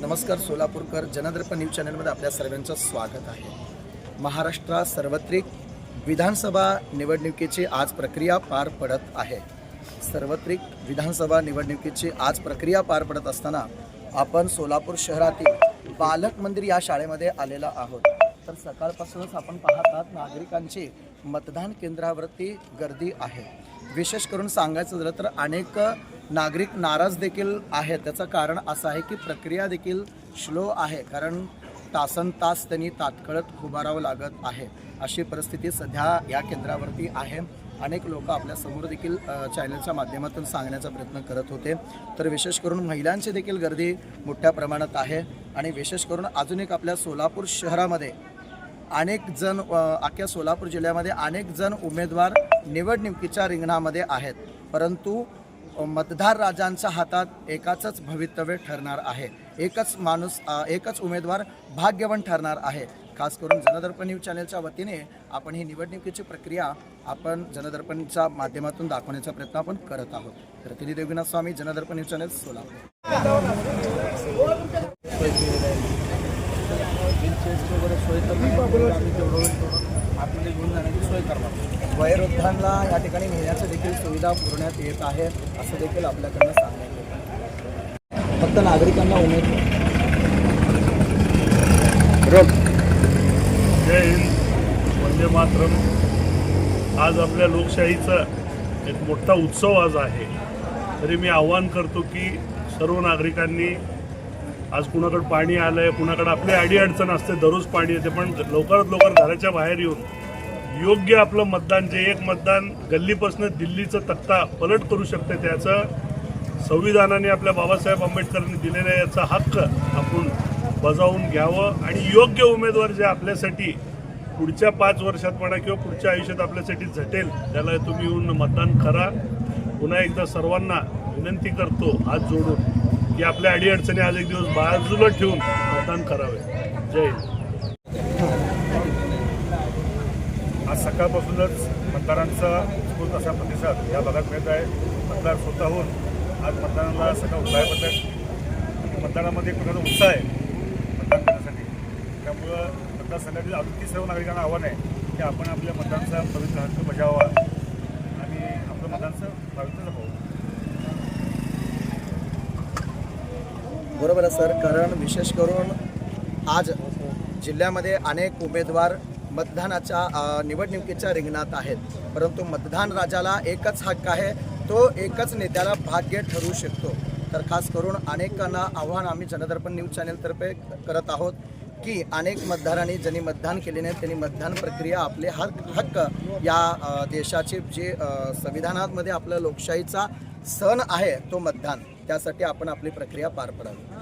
नमस्कार सोलापूरकर जनदर्पण न्यूज चॅनलमध्ये आपल्या सर्वांचं स्वागत आहे. महाराष्ट्रात सार्वत्रिक विधानसभा निवडणुकीची आज प्रक्रिया पार पडत आहे. सार्वत्रिक विधानसभा निवडणुकीची आज प्रक्रिया पार पडत असताना आपण सोलापूर शहरातील बालक मंदिर या शाळेमध्ये आलेला आहोत. तर सकाळपासूनच आपण पाहतात नागरिकांची मतदान केंद्रावरती गर्दी आहे. विशेष करून सांगायचं झालं तर अनेक नागरिक नाराज देखील आहेत. त्याचं कारण असं आहे की प्रक्रिया देखील स्लो आहे. कारण तासन तास त्यांनी तात्कळत उभारावं लागत आहे. अशी परिस्थिती सध्या या केंद्रावरती आहे. अनेक लोक आपल्यासमोर देखील चॅनलच्या माध्यमातून सांगण्याचा प्रयत्न करत होते. तर विशेष करून महिलांची देखील गर्दी मोठ्या प्रमाणात आहे. आणि विशेष करून अजून एक आपल्या सोलापूर शहरामध्ये अनेक जण अख्ख्या सोलापूर जिल्ह्यामध्ये अनेक जण उमेदवार निवडणुकीच्या रिंगणामध्ये आहेत. परंतु मतदार राजांच्या हातात एकाचंच भवितव्य ठरणार आहे. एकच माणूस एकच उमेदवार भाग्यवान ठरणार आहे. खास करून जनदर्पण न्यूज चॅनलच्या वतीने आपण ही निवडणुकीची प्रक्रिया आपण जनदर्पणच्या माध्यमातून दाखवण्याचा प्रयत्न आपण करत आहोत. Ratini Devinath Swami Janadarpan news channel Solapur. वयोवृद्धांना या ठिकाणी नेण्याचं देखील सुविधा पुरवण्यात येत आहे असं देखील आपल्याकडनं सांगण्यात येत. फक्त नागरिकांना उमेद जय हिंद. वंदे मातरम. आज आपल्या लोकशाहीचा एक मोठा उत्सव आज आहे. तरी मी आव्हान करतो की सर्व नागरिकांनी आज कुणाकडं पाणी आलं आहे कुणाकडं आपली अडीअडचण असते दररोज पाणी येते पण लवकरात लवकर घराच्या बाहेर येऊन योग्य आपलं मतदान जे एक मतदान गल्लीपासून दिल्लीचं तक्ता पलट करू शकते त्याचं संविधानाने आपल्या बाबासाहेब आंबेडकरांनी दिलेला याचा हक्क आपण बजावून घ्यावं आणि योग्य उमेदवार जे आपल्यासाठी पुढच्या पाच वर्षात म्हणा किंवा पुढच्या आयुष्यात आपल्यासाठी झटेल त्याला तुम्ही येऊन मतदान करा. पुन्हा एकदा सर्वांना विनंती करतो हात जोडून की आपल्या अडीअडचणी आज एक दिवस बाजूला ठेवून मतदान करावे. जय हिंद. आज सकाळपासूनच मतदारांचा उत्स्फूर्त असा प्रतिसाद या भागात मिळत आहे. मतदार स्वतःहून आज मतदानाला सकाळ उत्साह पडतात मतदानामध्ये एक प्रकारचा उत्साह आहे? मतदान करण्यासाठी. त्यामुळं मतदारसंघातील अजून सर्व नागरिकांना आव्हान आहे की आपण आपल्या मतदानाचा पवित्र हक्क बजावा. आणि आपलं मतदानचं पवित्र जपावं बरोबर आहे सर. कारण विशेष करून आज जिल्ह्यामध्ये अनेक उमेदवार मतदानाच्या निवडणुकीच्या रिंगणात आहेत. परंतु मतदान राजाला एकच हक्क आहे तो एकच नेत्याला भाग्य ठरू शकतो. तर खास करून अनेकांना आव्हान आम्ही जनदर्पण न्यूज चॅनलतर्फे करत आहोत की अनेक मतदारांनी ज्यांनी मतदान केले नाही त्यांनी मतदान प्रक्रिया आपले हक हक्क या देशाचे जे संविधानामध्ये आपलं लोकशाहीचा सण आहे तो मतदान. त्यासाठी आपण आपली प्रक्रिया पार पडावी.